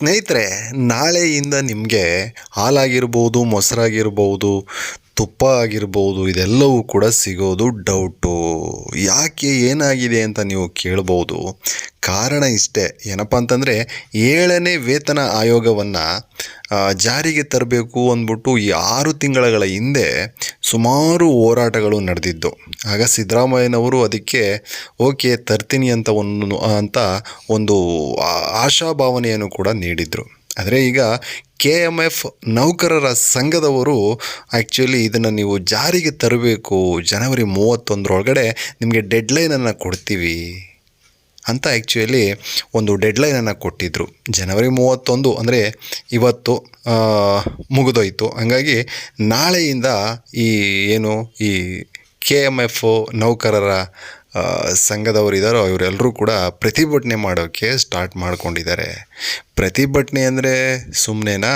ಸ್ನೇಹಿತರೆ, ನಾಳೆಯಿಂದ ನಿಮಗೆ ಹಾಲಾಗಿರ್ಬೋದು, ಮೊಸರಾಗಿರ್ಬೋದು, ತುಪ್ಪ ಆಗಿರ್ಬೋದು, ಇದೆಲ್ಲವೂ ಕೂಡ ಸಿಗೋದು ಡೌಟು. ಯಾಕೆ ಏನಾಗಿದೆ ಅಂತ ನೀವು ಕೇಳ್ಬೋದು. ಕಾರಣ ಇಷ್ಟೇ. ಏನಪ್ಪ ಅಂತಂದರೆ, ಏಳನೇ ವೇತನ ಆಯೋಗವನ್ನು ಜಾರಿಗೆ ತರಬೇಕು ಅಂದ್ಬಿಟ್ಟು ಈ ಆರು ತಿಂಗಳ ಹಿಂದೆ ಸುಮಾರು ಹೋರಾಟಗಳು ನಡೆದಿದ್ದು. ಆಗ ಸಿದ್ದರಾಮಯ್ಯನವರು ಅದಕ್ಕೆ, ಓಕೆ, ತರ್ತೀನಿ ಅಂತ ಒಂದು ಅಂತ ಒಂದು ಆಶಾಭಾವನೆಯನ್ನು ಕೂಡ ನೀಡಿದರು. ಆದರೆ ಈಗ ಕೆ ಎಂ ಎಫ್ ನೌಕರರ ಸಂಘದವರು ಆ್ಯಕ್ಚುಲಿ ಇದನ್ನು ನೀವು ಜಾರಿಗೆ ತರಬೇಕು, ಜನವರಿ ಮೂವತ್ತೊಂದರೊಳಗಡೆ ನಿಮಗೆ ಡೆಡ್ಲೈನನ್ನು ಕೊಡ್ತೀವಿ. ಅಂತ ಆ್ಯಕ್ಚುಲಿ ಒಂದು ಡೆಡ್ಲೈನನ್ನು ಕೊಟ್ಟಿದ್ದರು ಜನವರಿ ಮೂವತ್ತೊಂದು ಅಂದರೆ ಇವತ್ತು ಮುಗಿದೋಯ್ತು. ಹಾಗಾಗಿ ನಾಳೆಯಿಂದ ಈ ಏನು ಈ ಕೆ ಎಂ ಎಫ್ ನೌಕರರ ಸಂಘದವರಿದ್ದಾರೋ ಇವರೆಲ್ಲರೂ ಕೂಡ ಪ್ರತಿಭಟನೆ ಮಾಡೋಕ್ಕೆ ಸ್ಟಾರ್ಟ್ ಮಾಡ್ಕೊಂಡಿದ್ದಾರೆ. ಪ್ರತಿಭಟನೆ ಅಂದರೆ ಸುಮ್ಮನೆನಾ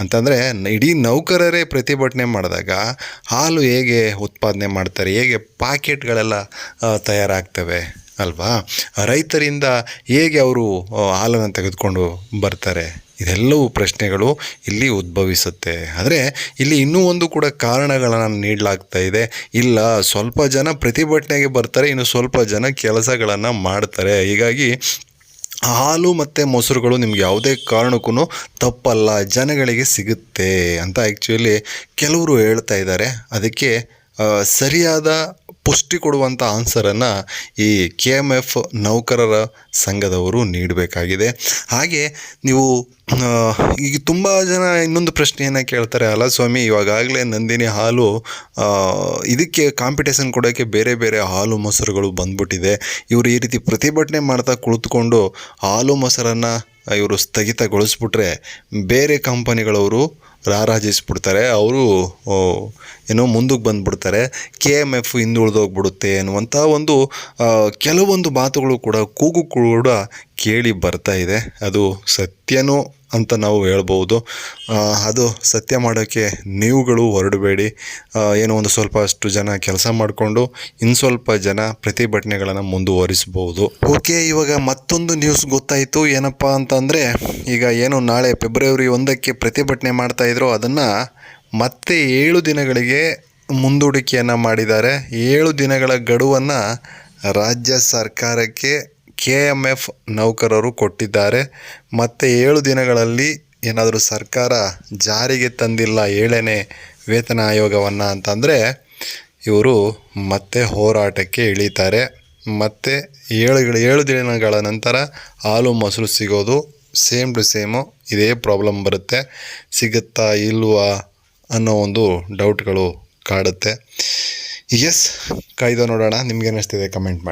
ಅಂತಂದರೆ ಇಡೀ ನೌಕರರೇ ಪ್ರತಿಭಟನೆ ಮಾಡಿದಾಗ ಹಾಲು ಹೇಗೆ ಉತ್ಪಾದನೆ ಮಾಡ್ತಾರೆ, ಹೇಗೆ ಪಾಕೆಟ್ಗಳೆಲ್ಲ ತಯಾರಾಗ್ತವೆ? ಅಲ್ವಾ? ರೈತರಿಂದ ಹೇಗೆ ಅವರು ಹಾಲನ್ನು ತೆಗೆದುಕೊಂಡು ಬರ್ತಾರೆ? ಇದೆಲ್ಲವೂ ಪ್ರಶ್ನೆಗಳು ಇಲ್ಲಿ ಉದ್ಭವಿಸುತ್ತೆ. ಆದರೆ ಇಲ್ಲಿ ಇನ್ನೂ ಒಂದು ಕೂಡ ಕಾರಣಗಳನ್ನು ನೀಡಲಾಗ್ತಾ ಇದೆ. ಇಲ್ಲ, ಸ್ವಲ್ಪ ಜನ ಪ್ರತಿಭಟನೆಗೆ ಬರ್ತಾರೆ, ಇನ್ನು ಸ್ವಲ್ಪ ಜನ ಕೆಲಸಗಳನ್ನು ಮಾಡ್ತಾರೆ. ಹೀಗಾಗಿ ಹಾಲು ಮತ್ತು ಮೊಸರುಗಳು ನಿಮ್ಗೆ ಯಾವುದೇ ಕಾರಣಕ್ಕೂ ತಪ್ಪಲ್ಲ, ಜನಗಳಿಗೆ ಸಿಗುತ್ತೆ ಅಂತ ಆ್ಯಕ್ಚುಲಿ ಕೆಲವರು ಹೇಳ್ತಾ ಇದ್ದಾರೆ. ಅದಕ್ಕೆ ಸರಿಯಾದ ಪುಷ್ಟಿ ಕೊಡುವಂಥ ಆನ್ಸರನ್ನು ಈ ಕೆ ಎಂ ಎಫ್ ನೌಕರರ ಸಂಘದವರು ನೀಡಬೇಕಾಗಿದೆ. ಹಾಗೆ ನೀವು ಈಗ ತುಂಬ ಜನ ಇನ್ನೊಂದು ಪ್ರಶ್ನೆಯನ್ನು ಕೇಳ್ತಾರೆ, ಅಲ್ಲ ಸ್ವಾಮಿ ಇವಾಗಲೇ ನಂದಿನಿ ಹಾಲು ಇದಕ್ಕೆ ಕಾಂಪಿಟೇಷನ್ ಕೊಡೋಕ್ಕೆ ಬೇರೆ ಬೇರೆ ಹಾಲು ಮೊಸರುಗಳು ಬಂದ್ಬಿಟ್ಟಿದೆ. ಇವರು ಈ ರೀತಿ ಪ್ರತಿಭಟನೆ ಮಾಡ್ತಾ ಕುಳಿತುಕೊಂಡು ಹಾಲು ಮೊಸರನ್ನು ಇವರು ಸ್ಥಗಿತಗೊಳಿಸ್ಬಿಟ್ರೆ ಬೇರೆ ಕಂಪನಿಗಳವರು ರಾರಾಜಿಸ್ಬಿಡ್ತಾರೆ. ಅವರು ಏನೋ ಮುಂದಕ್ಕೆ ಬಂದುಬಿಡ್ತಾರೆ. ಕೆ ಎಂ ಎಫ್ ಹಿಂದುಳಿದೋಗ್ಬಿಡುತ್ತೆ ಅನ್ನುವಂಥ ಒಂದು ಕೆಲವೊಂದು ಮಾತುಗಳು ಕೂಡ, ಕೂಗು ಕೂಡ ಕೇಳಿ ಬರ್ತಾ ಇದೆ. ಅದು ಸತ್ಯನೂ ಅಂತ ನಾವು ಹೇಳ್ಬೋದು. ಅದು ಸತ್ಯ ಮಾಡೋಕ್ಕೆ ನೀವುಗಳು ಹೊರಡಬೇಡಿ. ಏನೋ ಒಂದು ಸ್ವಲ್ಪ ಅಷ್ಟು ಜನ ಕೆಲಸ ಮಾಡಿಕೊಂಡು ಇನ್ನು ಸ್ವಲ್ಪ ಜನ ಪ್ರತಿಭಟನೆಗಳನ್ನು ಮುಂದುವರಿಸ್ಬೋದು. ಓಕೆ, ಇವಾಗ ಮತ್ತೊಂದು ನ್ಯೂಸ್ ಗೊತ್ತಾಯಿತು. ಏನಪ್ಪ ಅಂತಂದರೆ, ಈಗ ಏನು ನಾಳೆ ಫೆಬ್ರವರಿ ಒಂದಕ್ಕೆ ಪ್ರತಿಭಟನೆ ಮಾಡ್ತಾಯಿದ್ರು ಅದನ್ನು ಮತ್ತೆ ಏಳು ದಿನಗಳಿಗೆ ಮುಂದೂಡಿಕೆಯನ್ನು ಮಾಡಿದ್ದಾರೆ. ಏಳು ದಿನಗಳ ಗಡುವನ್ನು ರಾಜ್ಯ ಸರ್ಕಾರಕ್ಕೆ ಕೆ ಎಂ ಎಫ್ ನೌಕರರು ಕೊಟ್ಟಿದ್ದಾರೆ. ಮತ್ತು ಏಳು ದಿನಗಳಲ್ಲಿ ಏನಾದರೂ ಸರ್ಕಾರ ಜಾರಿಗೆ ತಂದಿಲ್ಲ ಏಳನೇ ವೇತನ ಆಯೋಗವನ್ನು ಅಂತಂದರೆ ಇವರು ಮತ್ತೆ ಹೋರಾಟಕ್ಕೆ ಇಳಿತಾರೆ. ಮತ್ತು ಏಳು ಏಳು ದಿನಗಳ ನಂತರ ಹಾಲು ಮೊಸರು ಸಿಗೋದು ಸೇಮ್ ಟು ಸೇಮು ಇದೇ ಪ್ರಾಬ್ಲಮ್ ಬರುತ್ತೆ. ಸಿಗುತ್ತಾ ಇಲ್ವಾ ಅನ್ನೋ ಒಂದು ಡೌಟ್ಗಳು ಕಾಡುತ್ತೆ. ಎಸ್, ಕಾಯ್ದು ನೋಡೋಣ. ನಿಮ್ಗೆ ಅನ್ನಿಸ್ತಿದೆ ಕಮೆಂಟ್ ಮಾಡಿ.